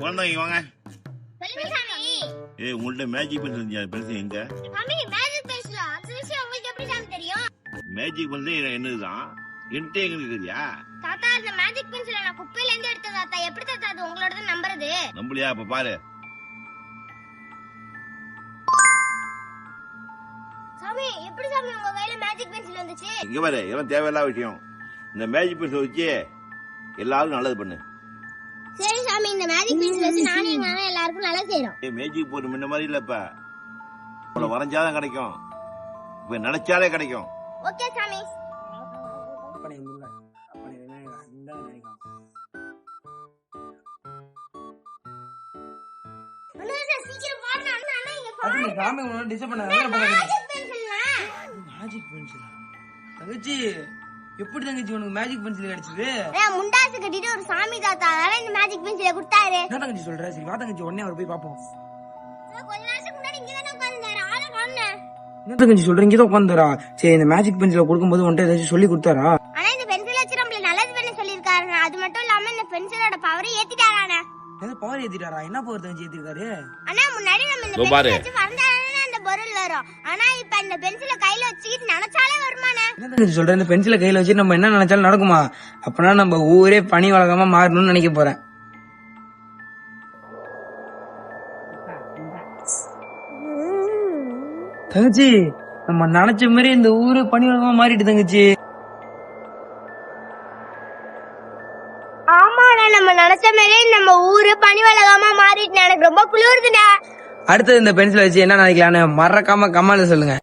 குழந்தைங்க வாங்க. ஏய் உங்கள்ட்ட மேஜிக் பென்சில் எங்க? சாமி மேஜிக் பென்சிலா தெரியும்? மேஜிக் பென்சில் என்னதுதான்? என்கிட்ட எங்க இருக்குதுயா தாத்தா அந்த மேஜிக் பென்சிலை நான் குப்பையில இருந்து எடுத்த தாத்தா. எப்படி தாத்தா அது உங்களோட நம்புறது? நம்பலையா அப்ப பாரு. சாமி எப்படி சாமி உங்க கையில மேஜிக் பென்சில் வந்துச்சு? இங்க பாரு இதெல்லாம் தேவையில்லாத விஷயம். இந்த மேஜிக் பென்சில் வச்சு எல்லாரும் நல்லது பண்ணு. சாமி இந்த மேஜிக் பென்சில் வச்சு நானும் எங்க அண்ணன் எல்லாருக்கும் நல்லா செய்யறோம் ஏய் மேஜிக் போட்டு முன்ன மாதிரி இல்ல இப்ப உங்களை வரைஞ்சாதான் கிடைக்கும். இப்ப நினைச்சாலே கிடைக்கும். ஓகே சாமி. அப்பனை முருகன் இந்த அது டிஸ்டர்ப் பண்ண மேஜிக் பென்சில்னா மேஜிக் பென்சில் தங்கச்சி எப்படி தங்கச்சி உனக்கு மேஜிக் பென்சில் கிடைச்சது? முண்டாசு கட்டிட்டு ஒரு சாமி தாத்தா. அதனால இந்த மேஜிக் பென்சிலை கொடுத்தாரு. என்ன தங்கச்சி சொல்ற? சரி வா தங்கச்சி உடனே அவர் போய் பார்ப்போம். கொஞ்ச நேரத்துக்கு முன்னாடி இங்க தானே உட்கார்ந்தாரு ஆளை காணோம் என்ன தங்கச்சி சொல்ற? இங்கே தான் உட்காந்துரா சரி இந்த மேஜிக் பென்சிலை கொடுக்கும்போது உன்ட்ட ஏதாச்சும் சொல்லி கொடுத்தாரா? ஆனா இந்த பென்சில் வச்சு நம்மள நல்லது பண்ண சொல்லிருக்காருங்க அது மட்டும் இல்லாம இந்த பென்சிலோட பவரை ஏத்திட்டாரானே எது பவர் ஏத்திட்டாரா? என்ன பவர் தங்கச்சி ஏத்திருக்காரு? ஆனா முன்னாடி நம்ம இந்த பென்சில். வச்சு வரைஞ்சாலே அந்த பொருள் வரும். ஆனா இப்ப இந்த பென்சிலை கையில வச்சுக்கிட்டு நினைச்சாலே வருமானே என்ன தங்கச்சி சொல்ற? இந்த பென்சிலை கையில வச்சு நம்ம என்ன நினைச்சாலும் நடக்குமா? அப்பனா நம்ம ஊரே பனி வழக்கமா மாறணும்னு நினைக்க போறேன். தங்கச்சி நம்ம நினைச்ச மாதிரி இந்த ஊரு பனி வழக்கமா மாறிட்டு தங்கச்சி. ஆமாடா நம்ம நினைச்ச மாதிரியே நம்ம ஊரு பனி வளகாம மாறிட்டு எனக்கு ரொம்ப குளிருதுடா அடுத்தது இந்த பென்சிலை வச்சு என்ன நினைக்கலான்னு மறக்காம கமெண்ட்ல சொல்லுங்க.